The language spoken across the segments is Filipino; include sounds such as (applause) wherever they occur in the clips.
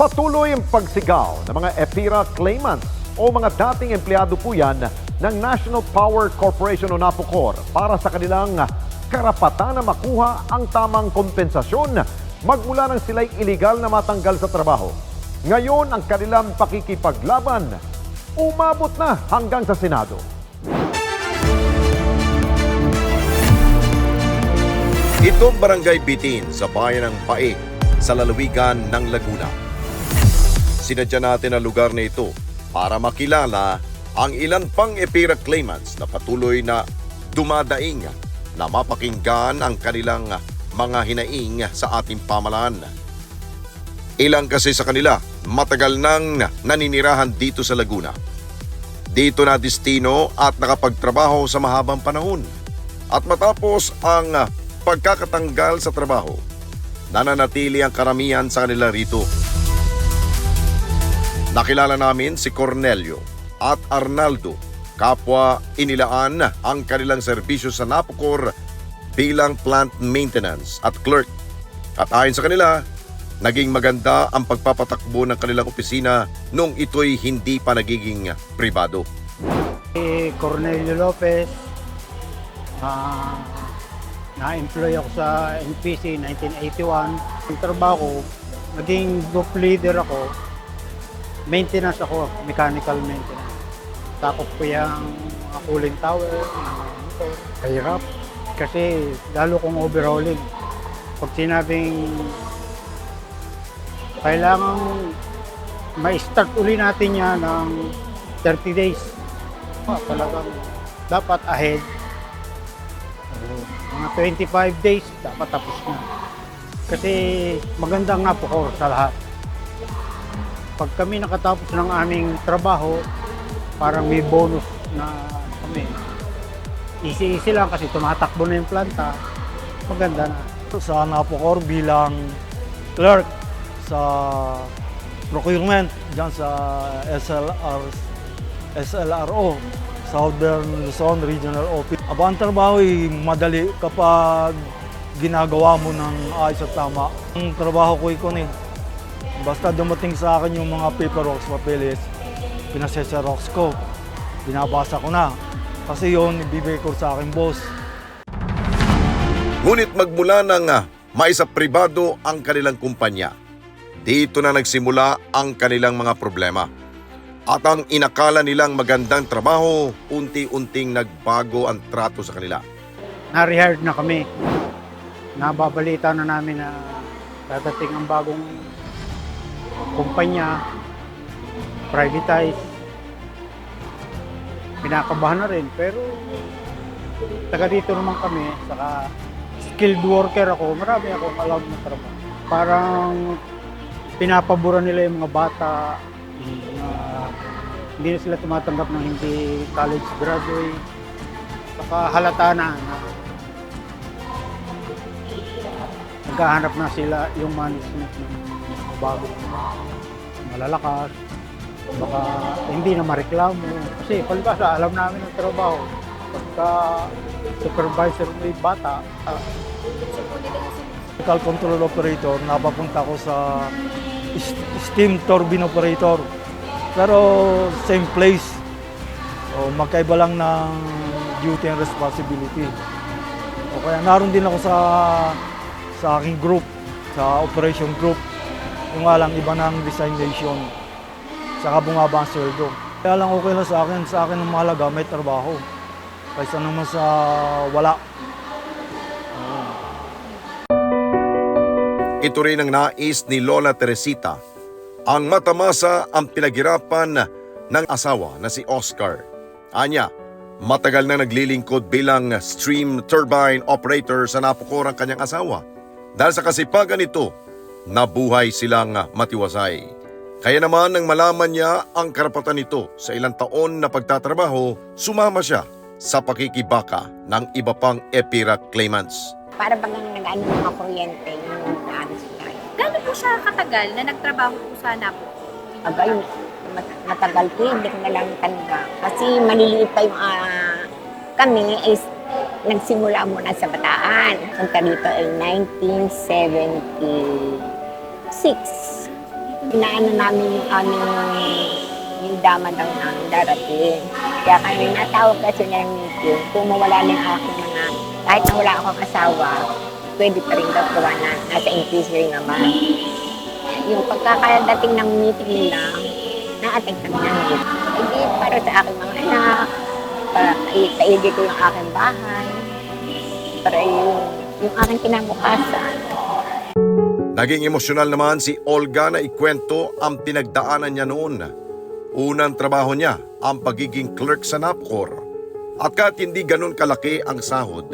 Patuloy ang pagsigaw ng mga EPIRA claimants o mga dating empleyado po yan ng National Power Corporation o NAPOCOR para sa kanilang karapatan na makuha ang tamang kompensasyon magmula nang sila'y iligal na matanggal sa trabaho. Ngayon ang kanilang pakikipaglaban umabot na hanggang sa Senado. Itong barangay Bitin sa bayan ng Pae sa lalawigan ng Laguna. Sinadya natin ang lugar na ito para makilala ang ilan pang EPIRA claimants na patuloy na dumadaing na mapakinggan ang kanilang mga hinaing sa ating pamalaan. Ilang kasi sa kanila matagal nang naninirahan dito sa Laguna. Dito na destino at nakapagtrabaho sa mahabang panahon. At matapos ang pagkakatanggal sa trabaho, nananatili ang karamihan sa kanila rito. Nakilala namin si Cornelio at Arnaldo, kapwa inilaan ang kanilang serbisyo sa Napocor bilang plant maintenance at clerk. At ayon sa kanila, naging maganda ang pagpapatakbo ng kanilang opisina nung ito'y hindi pa nagiging pribado. Si Cornelio Lopez, ah, na-employ ako sa NPC 1981. Ang trabaho ko, naging group leader ako, maintenance ako, mechanical maintenance. Takot ko yung cooling tower. Kahirap. Kasi lalo kong overhauling. Pag sinabing kailangan ma-start uli natin yan ng 30 days. Ah, talagang dapat ahead. Mga 25 days, dapat tapos na. Kasi magandang napukor sa lahat. Pag kami nakatapos ng aming trabaho, parang may bonus na kami. Easy-easy lang kasi tumatakbo na yung planta. Maganda na. sa Napocor bilang clerk sa procurement dyan sa SLR, SLRO, Southern Luzon Regional Office. Aba, ang trabaho ay madali kapag ginagawa mo ng ayos at tama. Ang trabaho ko ikon eh. Basta dumating sa akin yung mga paperworks, papeles, pinaseserox ko. Binabasa ko na. Kasi yun, ibibigay ko sa akin boss. Ngunit magmula ng ah, maisa pribado ang kanilang kumpanya, dito na nagsimula ang kanilang mga problema. At ang inakala nilang magandang trabaho, unti-unting nagbago ang trato sa kanila. na-rehired na kami. Nababalita na namin na dadating ang bagong kumpanya, privatize. Pinakabahan na rin, pero taga dito naman kami, saka skilled worker ako, marami akong allowed na trabaho. Parang pinapabura nila yung mga bata, na hindi na sila tumatanggap ng hindi college graduate. Saka halata na na naghahanap na sila yung management ng bagong malalakas. Baka hindi na mareklamo. Kasi palibasa, alam namin ang trabaho. Pagka supervisor may bata, Electrical control operator, napapunta ko sa steam turbine operator. Pero same place. O magkaiba lang ng duty and responsibility. O kaya naroon din ako sa sa aking group, sa operation group. Yung nga lang iba ng designation. Saka bumaba ang sweldo. Kaya lang okay lang sa akin. Sa akin ang mahalaga, may trabaho. Kaysa naman sa wala. Ito rin ang nais ni Lola Teresita, ang matamasa ang pinaghirapan ng asawa na si Oscar. Anya, matagal na naglilingkod bilang stream turbine operator sa Napocor ang kanyang asawa. Dahil sa kasipagan nito, nabuhay silang matiwasay. Kaya naman nang malaman niya ang karapatan nito sa ilang taon na pagtatrabaho, sumama siya sa pakikibaka ng iba pang EPIRA claimants. Para bang nag-ano ng mga kuryente yung ano sila. Gano'n po siya katagal na nagtrabaho po sa Napo? Agay, mat- matagal yun, hindi ko na lang tanda. Kasi maliliit pa yung ah, kami is nagsimula muna sa Bataan. Punta dito ay 1976. Inaano namin yung aming yung dama daw namin darating. Kaya kami natawag kasi niya yung meeting. Kung mawala na yung aking mga, kahit na wala akong asawa, pwede pa rin daw gawa na nasa inquiry naman. Yung pagkakadating ng meeting nila, na-attend kami ng meeting. Hindi para sa aking mga anak, para kaigi ko yung aking bahay, para yung, yung aking kinabukasan. Naging emosyonal naman si Olga na ikwento ang pinagdaanan niya noon. Unang trabaho niya ang pagiging clerk sa Napcor. At kahit hindi ganun kalaki ang sahod,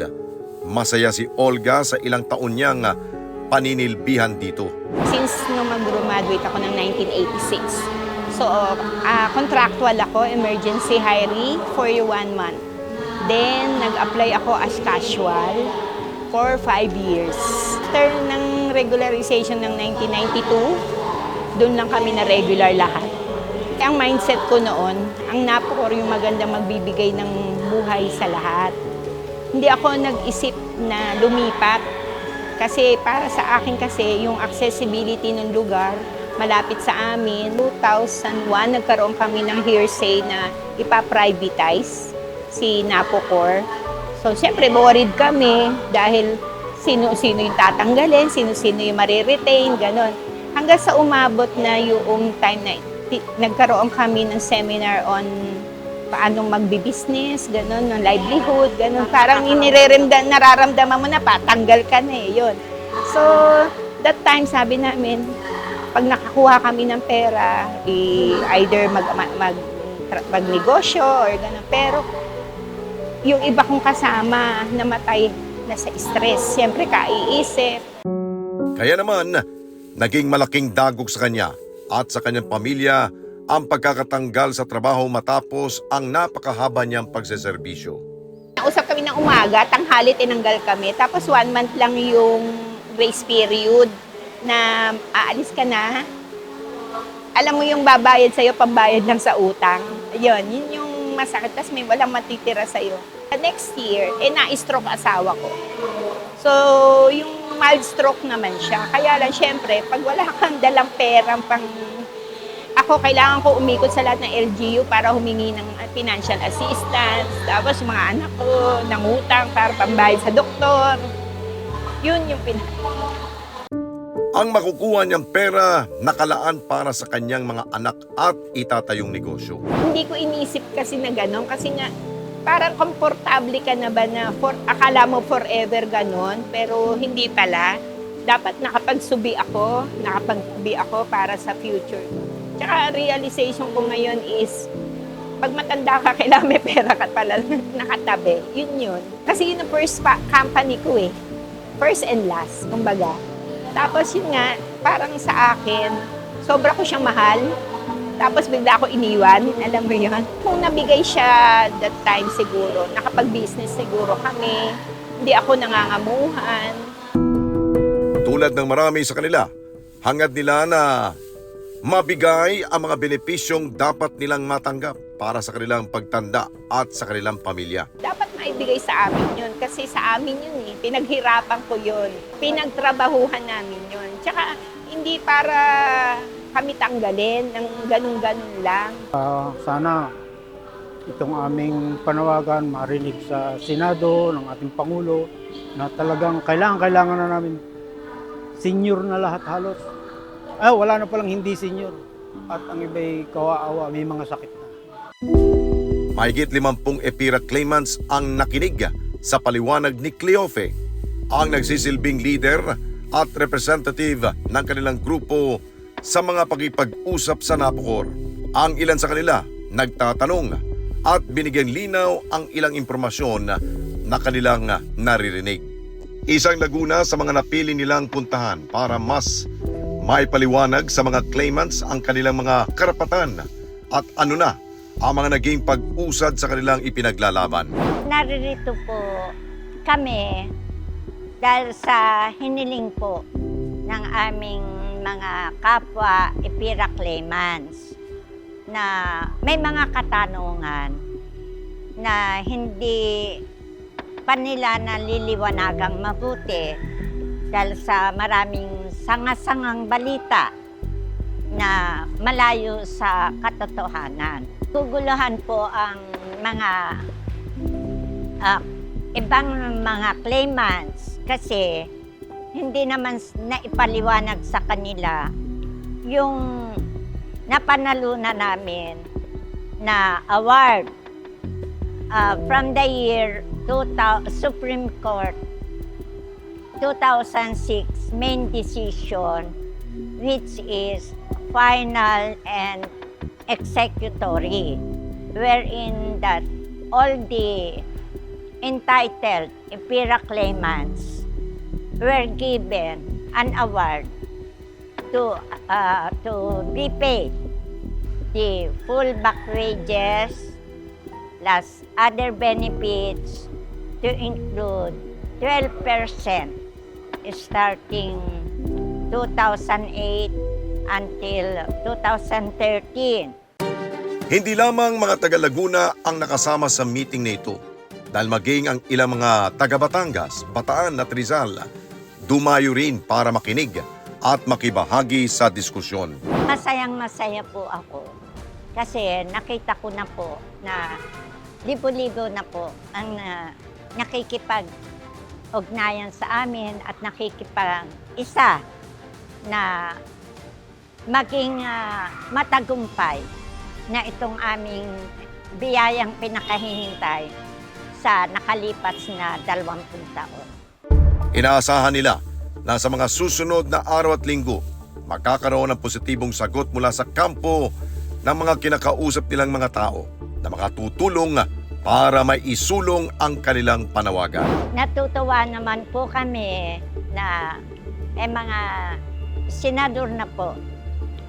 masaya si Olga sa ilang taon niyang paninilbihan dito. Since nung mag-graduate ako ng 1986. So, ah, contractual ako, emergency hiree for one month. Then, nag-apply ako as casual for five years. After ng regularization ng 1992, doon lang kami na regular lahat. Ang mindset ko noon, ang napokor yung maganda magbibigay ng buhay sa lahat. Hindi ako nag-isip na lumipat kasi para sa akin kasi yung accessibility ng lugar malapit sa amin. 2001 nagkaroon kami ng hearsay na ipa-privatize si Napocor. So siyempre worried kami dahil sino-sino yung tatanggalin, sino-sino yung mariretain, ganon. Hanggang sa umabot na yung time na nagkaroon kami ng seminar on paano magbi-business, ganun, ng livelihood, ganun. Parang inireramdam, nararamdaman mo na patanggal ka na eh, yun. So, that time sabi namin, pag nakakuha kami ng pera, i- either mag, mag, mag, magnegosyo or ganun. Pero, yung iba kong kasama namatay na sa stress. Siyempre, kaiisip, Kaya naman, naging malaking dagok sa kanya at sa kanyang pamilya ang pagkakatanggal sa trabaho matapos ang napakahaba niyang pagseserbisyo. Nausap kami ng umaga, tanghali tinanggal kami. Tapos one month lang yung grace period na aalis ka na. Alam mo yung babayad sa'yo, pambayad lang sa utang. Yun, yun yung masakit. Tapos may walang matitira sa'yo. Next year, eh na-stroke asawa ko. So, yung mild stroke naman siya. Kaya lang, syempre, pag wala kang dalang perang pang... Ako, kailangan ko umikot sa lahat ng LGU para humingi ng financial assistance. Tapos, mga anak ko, nangutang para pambayad sa doktor. Yun yung pin... Ang makukuha niyang pera nakalaan para sa kanyang mga anak at itatayong negosyo. Hindi ko inisip kasi na gano'n. Kasi nga, parang komportable ka na ba na for, akala mo forever gano'n, pero hindi pala. Dapat nakapagsubi ako, nakapagsubi ako para sa future. Tsaka realization ko ngayon is, pag matanda ka, (laughs) kailangan may pera ka pala nakatabi. Yun yun. Kasi yun ang first pa- company ko eh. First and last, kumbaga. Tapos yun nga, parang sa akin, sobra ko siyang mahal. Tapos bigla ako iniwan, alam mo yun. Kung nabigay siya that time siguro, nakapag-business siguro kami, hindi ako nangangamuhan. Tulad ng marami sa kanila, hangad nila na mabigay ang mga benepisyong dapat nilang matanggap para sa kanilang pagtanda at sa kanilang pamilya. Dapat maibigay sa amin yun kasi sa amin yun eh. Pinaghirapan ko yun. Pinagtrabahuhan namin yun. Tsaka hindi para kami tanggalin ng ganun-ganun lang. Ah, sana itong aming panawagan marinig sa Senado ng ating Pangulo na talagang kailangan-kailangan na namin senior na lahat halos. Ah, wala na palang hindi senior. At ang iba'y kawaawa, may mga sakit na. Mahigit 50 EPIRA claimants ang nakinig sa paliwanag ni Cleofe, ang nagsisilbing leader at representative ng kanilang grupo sa mga pagipag-usap sa Napocor. Ang ilan sa kanila nagtatanong at binigyan linaw ang ilang impormasyon na kanilang naririnig. Isang Laguna sa mga napili nilang puntahan para mas maipaliwanag sa mga claimants ang kanilang mga karapatan at ano na ang mga naging pag-usad sa kanilang ipinaglalaban. naririto po kami dahil sa hiniling po ng aming mga kapwa Epira claimants na may mga katanungan na hindi pa nila naliliwanagang mabuti dahil sa maraming sangasangang balita na malayo sa katotohanan. Guguluhan po ang mga ah, ibang mga claimants kasi hindi naman naipaliwanag sa kanila yung napanalunan namin na award ah, from the year 2000, Supreme Court 2006 main decision which is final and executory wherein that all the entitled EPIRA claimants were given an award to uh, to be paid the full back wages plus other benefits to include 12% starting 2008 until 2013. Hindi lamang mga taga Laguna ang nakasama sa meeting na ito dahil maging ang ilang mga taga Batangas, Bataan at Rizal dumayo rin para makinig at makibahagi sa diskusyon. Masayang masaya po ako kasi nakita ko na po na libo-libo na po ang uh, nakikipag ugnayan sa amin at nakikipag isa na maging ah, matagumpay na itong aming biyayang pinakahihintay sa nakalipas na 20 taon. Inaasahan nila na sa mga susunod na araw at linggo, magkakaroon ng positibong sagot mula sa kampo ng mga kinakausap nilang mga tao na makatutulong para may isulong ang kanilang panawagan. Natutuwa naman po kami na eh, mga senador na po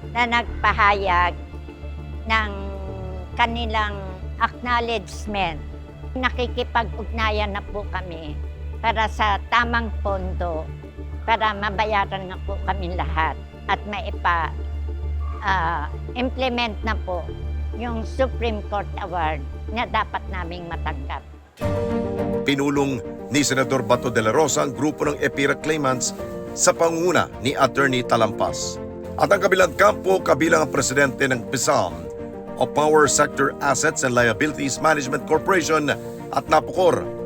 na nagpahayag ng kanilang acknowledgement. Nakikipag-ugnayan na po kami para sa tamang pondo para mabayaran na po kami lahat at maipa ah, implement na po yung Supreme Court Award na dapat naming matanggap. Pinulong ni Senador Bato de la Rosa ang grupo ng EPIRA claimants sa panguna ni Attorney Talampas. At ang kabilang kampo kabilang ang presidente ng PISAM o Power Sector Assets and Liabilities Management Corporation at NAPOCOR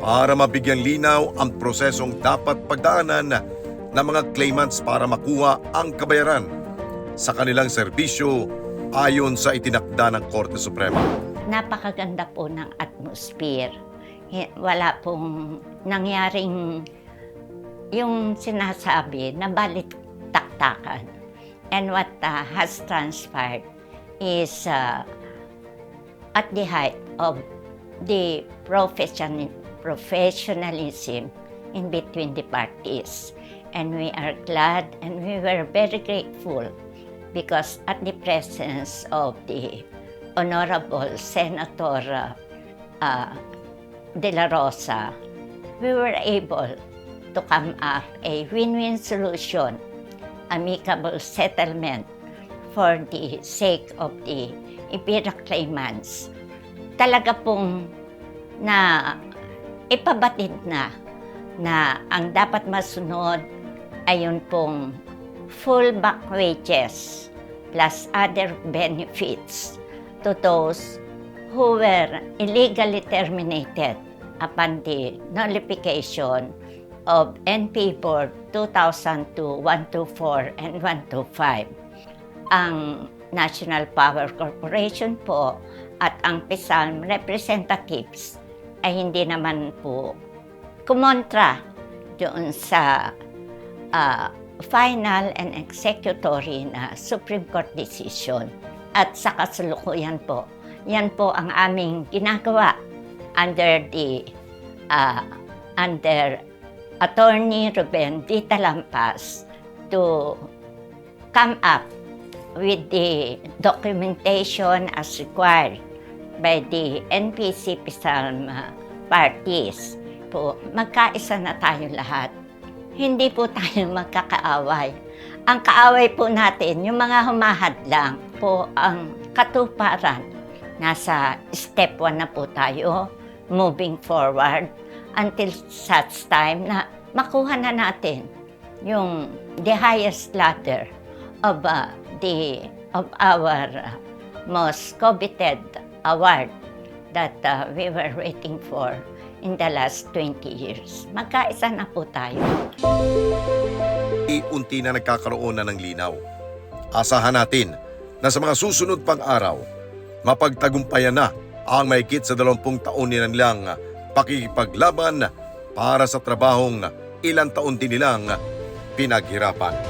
para mabigyang linaw ang prosesong dapat pagdaanan ng mga claimants para makuha ang kabayaran sa kanilang serbisyo ayon sa itinakda ng Korte Suprema. napakaganda po ng atmosphere. Wala pong nangyaring yung sinasabi na balit taktakan. And what uh, has transpired is uh, at the height of the profession, professionalism in between the parties. And we are glad and we were very grateful because at the presence of the Honorable Senator uh, De La Rosa, we were able to come up a win-win solution, amicable settlement for the sake of the IPIRA claimants. Talaga pong na ipabatid na na ang dapat masunod ay yun pong full back wages plus other benefits to those who were illegally terminated upon the nullification of NP Board 2002-124 and 125. Ang National Power Corporation po at ang PISALM representatives ay hindi naman po kumontra doon sa ah, final and executory na Supreme Court decision. At sa kasalukuyan po, yan po ang aming ginagawa under the uh, under Attorney Ruben V. Talampas to come up with the documentation as required by the NPC PISALM uh, parties. Po, magkaisa na tayo lahat hindi po tayo (laughs) magkakaaway. Ang kaaway po natin, yung mga humahadlang po ang katuparan. Nasa step 1 na po tayo, moving forward until such time na makuha na natin yung the highest ladder of uh, the of our uh, most coveted award that uh, we were waiting for in the last 20 years. Magkaisa na po tayo. unti na nagkakaroon na ng linaw. Asahan natin na sa mga susunod pang araw, mapagtagumpayan na ang mahigit sa 20 taon nilang pakikipaglaban para sa trabahong ilang taon din nilang pinaghirapan.